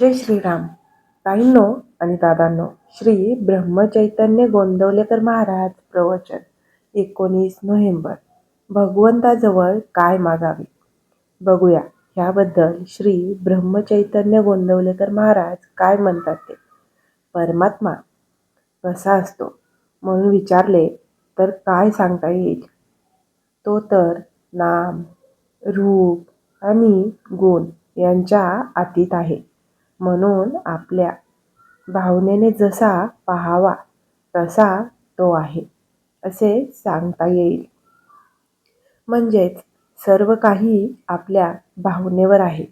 जय श्रीराम. ताईंनो आणि दादांनो श्री ब्रह्मचैतन्य गोंदवलेकर महाराज प्रवचन एकोणीस नोव्हेंबर. भगवंताजवळ काय मागावे? बघूया. ह्याबद्दल श्री ब्रह्मचैतन्य गोंदवलेकर महाराज काय म्हणतात ते? परमात्मा कसा असतो? म्हणून विचारले तर काय सांगता येईल? तो तर नाम रूप आणि गुण यांच्या अतीत आहे. म्हणून आपल्या भावनेने जसा पाहावा तसा तो आहे असे सांगता येईल. म्हणजेच सर्व काही आपल्या भावनेवर आहे.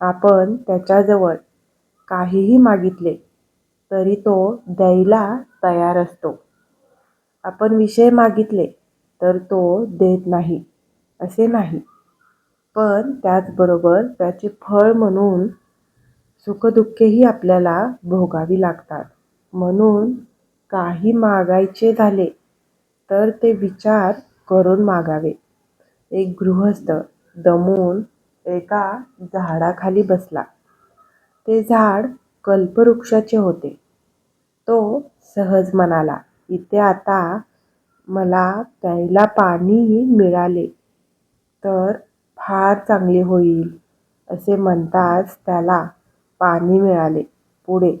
आपण त्याच्याजवळ काहीही मागितले तरी तो द्यायला तयार असतो. आपण विषय मागितले तर तो देत नाही असे नाही. पण त्याचबरोबर त्याचे फळ म्हणून सुखदुःखेही आपल्याला भोगावी लागतात. म्हणून काही मागायचे झाले तर ते विचार करून मागावे. एक गृहस्थ दमून एका झाडाखाली बसला. ते झाड कल्पवृक्षाचे होते. तो सहज म्हणाला इथे आता मला प्यायला पाणी मिळाले तर फार चांगले होईल असे म्हणताच त्याला पाणी मिळाले. पुढे.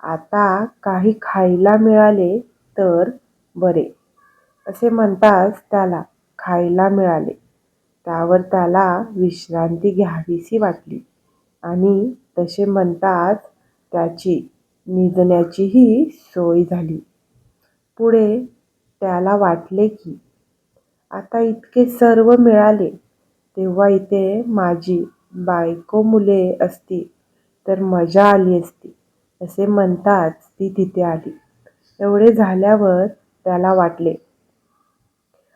आता काही खायला मिळाले तर बरे. असे म्हणताच त्याला खायला मिळाले. त्यावर त्याला विश्रांती घ्यावीशी वाटली. आणि तसे म्हणताच त्याची निजण्याचीही सोय झाली. पुढे त्याला वाटले की आता इतके सर्व मिळाले तेव्हा इथे माझी बायको मुले असती. तर मजा आली असती. असे म्हणताच ती तिथे आली. एवढे झाल्यावर त्याला वाटले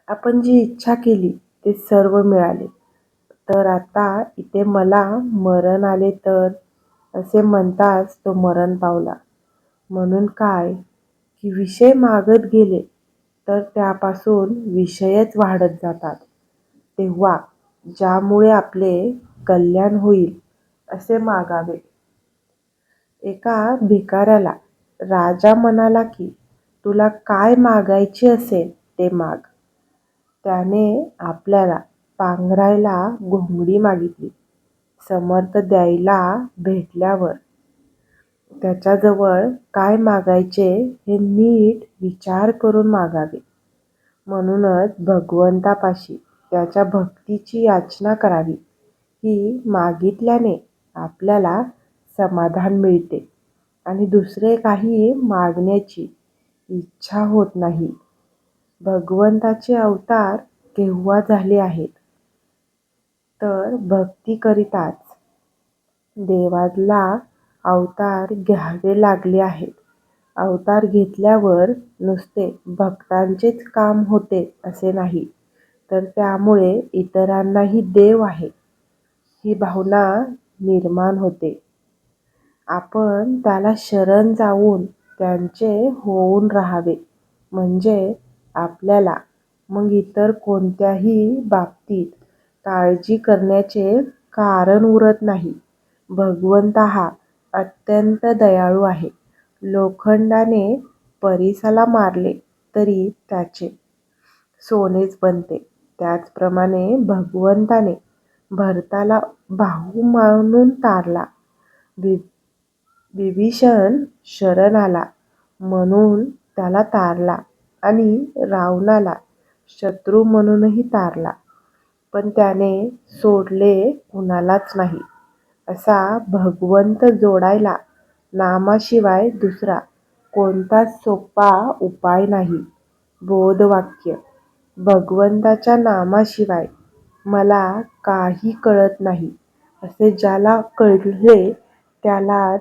आपण जी इच्छा केली ते सर्व मिळाले. तर आता इथे मला मरण आले तर? असे म्हणताच तो मरण पावला. म्हणून काय? की विषय मागत गेले तर त्यापासून विषयच वाढत जातात. तेव्हा ज्यामुळे आपले कल्याण होईल असे मागावे. एका भिकाऱ्याला राजा म्हणाला की तुला काय मागायचे असेल ते माग. त्याने आपल्याला पांघरायला घोंगडी मागितली समर्थ द्यायला भेटल्यावर. त्याच्याजवळ काय मागायचे हे नीट विचार करून मागावे. म्हणूनच भगवंतापाशी त्याच्या भक्तीची याचना करावी. ही मागितल्याने आपल्याला समाधान मिळते. आणि दुसरे काही मागण्याची इच्छा होत नाही. भगवंताचे अवतार केव्हा झाले आहेत? तर भक्तीकरिताच देवाला अवतार घ्यावे लागले आहेत. अवतार घेतल्यावर नुसते भक्तांचेच काम होते असे नाही तर त्यामुळे इतरांनाही देव आहे. ही भावना निर्माण होते. आपण त्याला शरण जाऊन त्यांचे होऊन राहावे. म्हणजे आपल्याला मग इतर कोणत्याही बाबतीत काळजी करण्याचे कारण उरत नाही. भगवंत हा अत्यंत दयाळू आहे. लोखंडाने परिसाला मारले तरी त्याचे सोनेच बनते. त्याचप्रमाणे भगवंताने भरताला भाऊ मानून तारला. विभीषण शरण आला म्हणून त्याला तारला आणि रावणाला शत्रू म्हणूनही तारला. पण त्याने सोडले कुणालाच नाही. असा भगवंत जोडायला नामाशिवाय दुसरा कोणताच सोपा उपाय नाही. बोधवाक्य भगवंताच्या नामाशिवाय मला काही कळत नाही असे ज्याला कळले त्यालाच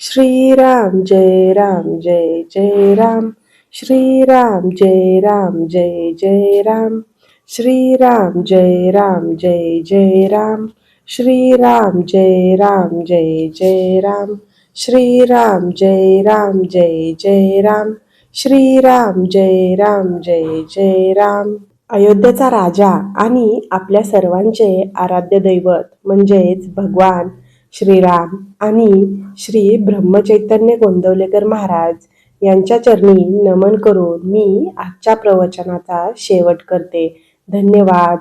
श्रीराम जय राम जय जय राम। श्रीराम जय राम जय जय राम। श्रीराम जय राम जय जय राम। श्रीराम जय राम जय जय राम। श्रीराम जय राम जय जय राम। श्रीराम जय राम जय जय राम। अयोध्येचा राजा आणि आपल्या सर्वांचे आराध्य दैवत म्हणजेच भगवान श्रीराम आणि श्री ब्रह्मचैतन्य गोंदवलेकर महाराज यांच्या चरणी नमन करून मी आजच्या प्रवचनाचा शेवट करते. धन्यवाद.